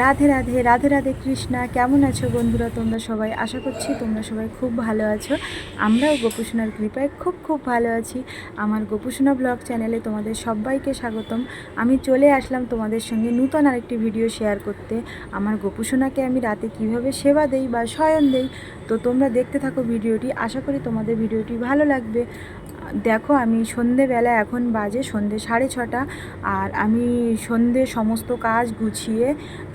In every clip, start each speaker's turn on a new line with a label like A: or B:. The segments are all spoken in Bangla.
A: রাধে রাধে রাধে রাধে কৃষ্ণা, কেমন আছো বন্ধুরা তোমরা সবাই? আশা করছি তোমরা সবাই খুব ভালো আছো। আমরাও গোপুসোনার কৃপায় খুব খুব ভালো আছি। আমার গোপুসোনা ব্লগ চ্যানেলে তোমাদের সবাইকে স্বাগতম। আমি চলে আসলাম তোমাদের সঙ্গে নূতন আরেকটি ভিডিও শেয়ার করতে। আমার গোপুসোনাকে আমি রাতে কীভাবে সেবা দেই বা শয়ন দেই, তো তোমরা দেখতে থাকো ভিডিওটি। আশা করি তোমাদের ভিডিওটি ভালো লাগবে। দেখো আমি সন্ধেবেলা এখন বাজে সন্ধে সাড়ে ছটা আর আমি সন্ধে সমস্ত কাজ গুছিয়ে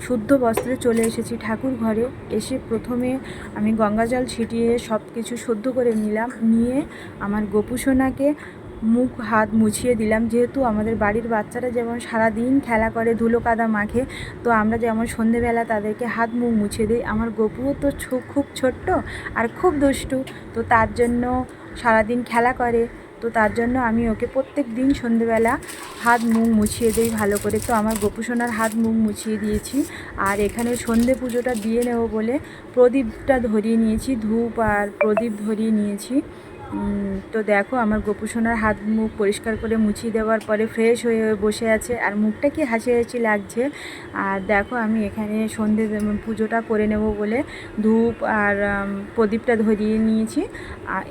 A: শুদ্ধ বস্ত্রে চলে এসেছি ঠাকুর ঘরে। এসে প্রথমে আমি গঙ্গা জল ছিটিয়ে সব কিছু শুদ্ধ করে নিলাম, নিয়ে আমার গোপুসোনাকে মুখ হাত মুছিয়ে দিলাম। যেহেতু আমাদের বাড়ির বাচ্চারা যেমন সারাদিন খেলা করে, ধুলো কাদা মাখে, তো আমরা যেমন সন্ধেবেলা তাদেরকে হাত মুখ মুছিয়ে দিই, আমার গপুও তো খুব ছোট্ট আর খুব দুষ্টু, তো তার জন্য সারাদিন খেলা করে তো তার জন্য আমি ওকে প্রত্যেক দিন সন্ধেবেলা হাত মুখ মুছিয়ে দিই ভালো করে। তো আমার গোপুসোনার হাত মুখ মুছিয়ে দিয়েছি। আর এখানে সন্ধে পুজোটা দিয়ে নেব বলে প্রদীপটা ধরিয়ে নিয়েছি, ধূপ আর প্রদীপ ধরিয়ে নিয়েছি। তো দেখো, আমার গোপুসোনার হাত মুখ পরিষ্কার করে মুছিয়ে দেওয়ার পরে ফ্রেশ হয়ে বসে আছে, আর মুখটা কি হাসি হাসি লাগছে। আর দেখো, আমি এখানে সন্ধে পুজোটা করে নেব বলে ধূপ আর প্রদীপটা ধরিয়ে নিয়েছি।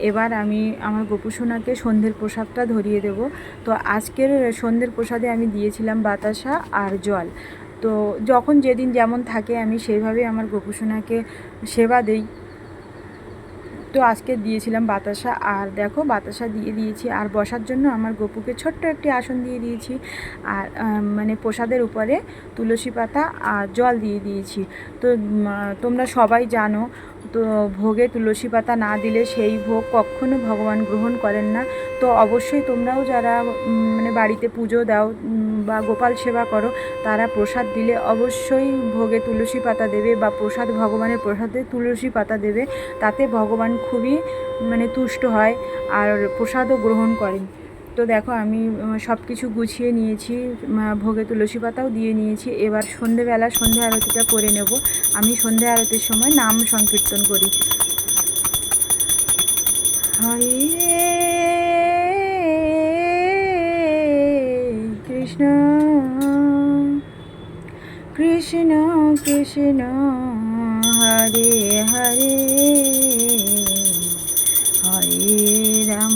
A: এবার আমি আমার গোপুসোনাকে সন্ধ্যের প্রসাদটা ধরিয়ে দেব। তো আজকের সন্ধ্যের প্রসাদে আমি দিয়েছিলাম বাতাসা আর জল। তো যখন যেদিন যেমন থাকে, আমি সেইভাবে আমার গোপুসোনাকে সেবা দেই। তো আজকে দিয়েছিলাম বাতাসা। আর দেখো, বাতাসা দিয়ে দিয়েছি। আর বসার জন্য আমার গপুকে ছোট্ট একটি আসন দিয়ে দিয়েছি। আর মানে প্রসাদের উপরে তুলসী পাতা আর জল দিয়ে দিয়েছি। তো তোমরা সবাই জানো তো ভোগে তুলসী পাতা না দিলে সেই ভোগ কখনো ভগবান গ্রহণ করেন না। তো অবশ্যই তোমরাও যারা মানে বাড়িতে পুজো দাও বা গোপাল সেবা করো, তারা প্রসাদ দিলে অবশ্যই ভোগে তুলসী পাতা দেবে বা প্রসাদ, ভগবানের প্রসাদে তুলসী পাতা দেবে। তাতে ভগবান খুবই মানে তুষ্ট হয় আর প্রসাদও গ্রহণ করেন। তো দেখো আমি সব কিছু গুছিয়ে নিয়েছি ভোগে তুলসী পাতাও দিয়ে নিয়েছি। এবার সন্ধেবেলা সন্ধে আরতিটা করে নেব। আমি সন্ধে আরতির সময় নাম সংকীর্তন করি। হরে কৃষ্ণ কৃষ্ণ কৃষ্ণ, হরে হরে হরে রাম।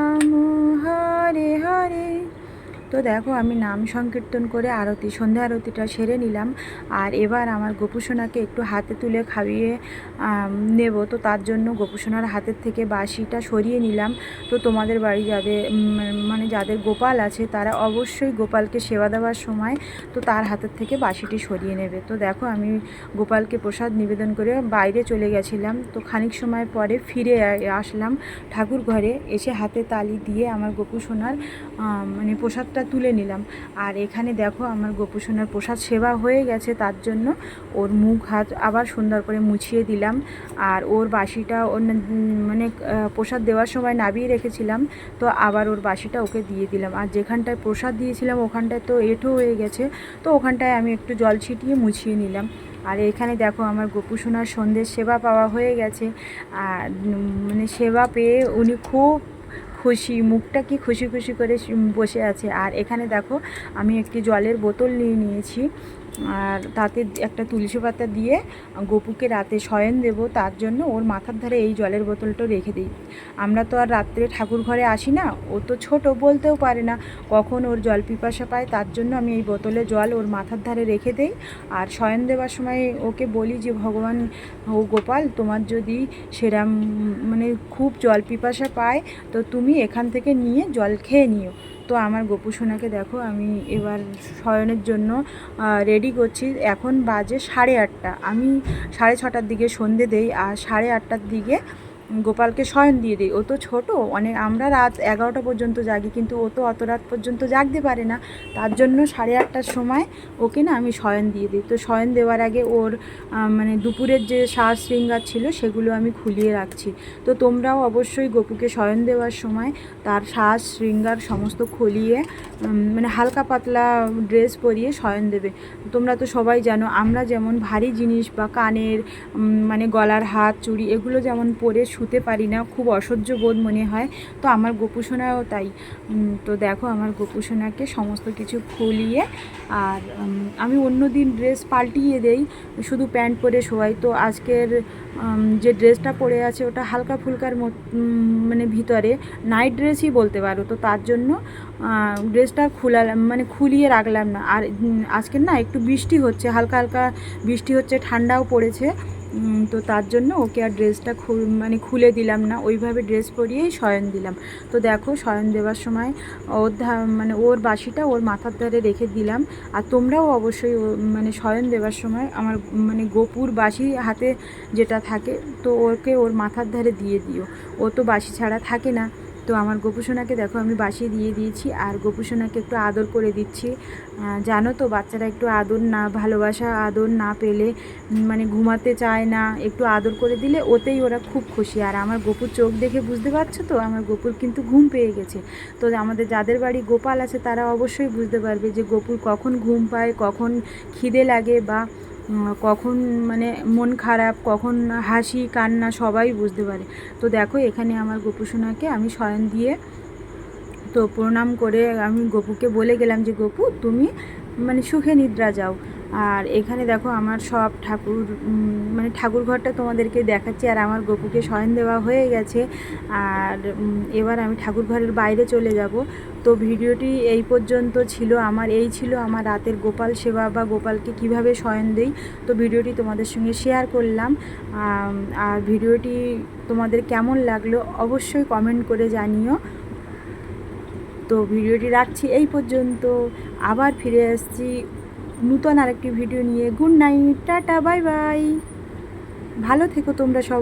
A: তো দেখো, আমি নাম সংকীর্তন করে আরতি, সন্ধ্যা আরতিটা সেরে নিলাম। আর এবার আমার গোপুসোনাকে একটু হাতে তুলে খাইয়ে নেব। তো তার জন্য গোপুসোনার হাতের থেকে বাসিটা সরিয়ে নিলাম। তো তোমাদের বাড়ি যাদের মানে যাদের গোপাল আছে, তারা অবশ্যই গোপালকে সেবা দেওয়ার সময় তো তার হাতের থেকে বাসিটি সরিয়ে নেবে। তো দেখো, আমি গোপালকে প্রসাদ নিবেদন করে বাইরে চলে গেছিলাম। তো খানিক সময় পরে ফিরে আসলাম ঠাকুর ঘরে। এসে হাতে তালি দিয়ে আমার গোপুসোনার মানে প্রসাদটা তুলে নিলাম। আর এখানে দেখো আমার গোপুসোনার প্রসাদ সেবা হয়ে গেছে, তার জন্য ওর মুখ হাত আবার সুন্দর করে মুছিয়ে দিলাম। আর ওর বাসিটা ওর মানে প্রসাদ দেওয়ার সময় নাবিয়ে রেখেছিলাম, তো আবার ওর বাসিটা ওকে দিয়ে দিলাম। আর যেখানটায় প্রসাদ দিয়েছিলাম ওখানটায় তো এঁঠো হয়ে গেছে, তো ওখানটায় আমি একটু জল ছিটিয়ে মুছিয়ে নিলাম। আর এখানে দেখো আমার গোপুসোনার সন্ধ্যের সেবা পাওয়া হয়ে গেছে। আর মানে সেবা পেয়ে উনি খুব খুশি, মুখটা কি খুশি খুশি করে বসে আছে। আর এখানে দেখো, আমি একটি জলের বোতল নিয়ে নিয়েছি। আর তাতে একটা তুলসী পাতা দিয়ে গপুকে রাতে শয়ন দেব, তার জন্য ওর মাথার ধারে এই জলের বোতলটা রেখে দিই। আমরা তো আর রাত্রে ঠাকুর ঘরে আসি না, ও তো ছোট বলতেও পারে না কখন ওর জল পিপাসা পায়, তার জন্য আমি এই বোতলে জল ওর মাথার ধারে রেখে দেই। আর শয়ন দেওয়ার সময় ওকে বলি যে, ভগবান, ও গোপাল, তোমার যদি সেরাম মানে খুব জল পিপাসা পায়, তো তুমি এখান থেকে নিয়ে জল খেয়ে নিও। তো আমার গোপু সোনাকে দেখো, আমি এবার শয়নের জন্য রেডি করছি। এখন বাজে সাড়ে আটটা। আমি সাড়ে ছটার দিকে সন্ধে দেই, আর সাড়ে আটটার দিকে গোপালকে শয়ন দিয়ে দিই। ও তো ছোটো অনেক আমরা রাত এগারোটা পর্যন্ত জাগি, কিন্তু ও তো অত রাত পর্যন্ত জাগতে পারে না। তার জন্য সাড়ে আটটার সময় ওকে না আমি শয়ন দিয়ে দিই। তো শয়ন দেওয়ার আগে ওর মানে দুপুরের যে শ্বাস শৃঙ্গার ছিল সেগুলো আমি খুলিয়ে রাখছি। তো তোমরাও অবশ্যই গপুকে শয়ন দেওয়ার সময় তার শ্বাস শৃঙ্গার সমস্ত খুলিয়ে মানে হালকা পাতলা ড্রেস পরিয়ে শয়ন দেবে। তোমরা তো সবাই জানো, আমরা যেমন ভারী জিনিস বা কানের মানে গলার হাত, চুড়ি এগুলো যেমন পরে শুতে পারি না, খুব অসহ্য বোধ মনে হয়। তো আমার গোপুসোনাও তাই। তো দেখো আমার গোপুসোনাকে সমস্ত কিছু খুলিয়ে আর আমি অন্য দিন ড্রেস পাল্টিয়ে দেই, শুধু প্যান্ট পরে শোয়াই। তো আজকের যে ড্রেসটা পরে আছে ওটা হালকা ফুলকার মানে ভিতরে নাইট ড্রেসই বলতে পারো। তো তার জন্য ড্রেসটা খুলালাম মানে খুলিয়ে রাখলাম না। আর আজকের না একটু বৃষ্টি হচ্ছে, হালকা হালকা বৃষ্টি হচ্ছে, ঠান্ডাও পড়েছে। তো তার জন্য ওকে আর ড্রেসটা মানে খুলে দিলাম না, ওইভাবে ড্রেস পরিয়েই শয়ন দিলাম। তো দেখো, শয়ন দেওয়ার সময় ওর মানে ওর বাসিটা ওর মাথার ধারে রেখে দিলাম। আর তোমরাও অবশ্যই মানে শয়ন দেওয়ার সময় আমার মানে গোপুর বাসি হাতে যেটা থাকে, তো ওকে ওর মাথার ধারে দিয়ে দিও। ও তো বাসি ছাড়া থাকে না। তো আমার গোপুসোনাকে দেখো আমি বাসি দিয়ে দিয়েছি, আর গোপুসোনাকে একটু আদর করে দিচ্ছি। জানো তো বাচ্চারা একটু আদর না, ভালোবাসা আদর না পেলে মানে ঘুমাতে চায় না, একটু আদর করে দিলে ওতেই ওরা খুব খুশি। আর আমার গোপুর চোখ দেখে বুঝতে পারছ তো? আমার গোপুর কিন্তু ঘুম পেয়ে গেছে। তো আমাদের যাদের বাড়ি গোপাল আছে তারা অবশ্যই বুঝতে পারবে যে গোপুর কখন ঘুম পায়, কখন খিদে লাগে বা কখন মানে মন খারাপ, কখন হাসি, কান্না সবাই বুঝতে পারে। তো দেখো, এখানে আমার গোপুসোনাকে আমি শয়ন দিয়ে তো প্রণাম করে আমি গপুকে বলে গেলাম যে, গপু, তুমি মানে সুখে নিদ্রা যাও। আর এখানে দেখো আমার সব ঠাকুর মানে ঠাকুর ঘরটা তোমাদেরকে দেখাচ্ছি, আর আমার গপুকে শয়ন দেওয়া হয়ে গেছে। আর এবার আমি ঠাকুর ঘরের বাইরে চলে যাব। তো ভিডিওটি এই পর্যন্ত ছিল, আমার এই ছিল আমার রাতের গোপাল সেবা বা গোপালকে কীভাবে শয়ন দেই। তো ভিডিওটি তোমাদের সঙ্গে শেয়ার করলাম। আর ভিডিওটি তোমাদের কেমন লাগল অবশ্যই কমেন্ট করে জানিও। তো ভিডিওটি রাখছি এই পর্যন্ত। আবার ফিরে আসছি নূতন আরেকটি ভিডিও নিয়ে good night tata bye bye. ভালো থেকো তোমরা সবাই।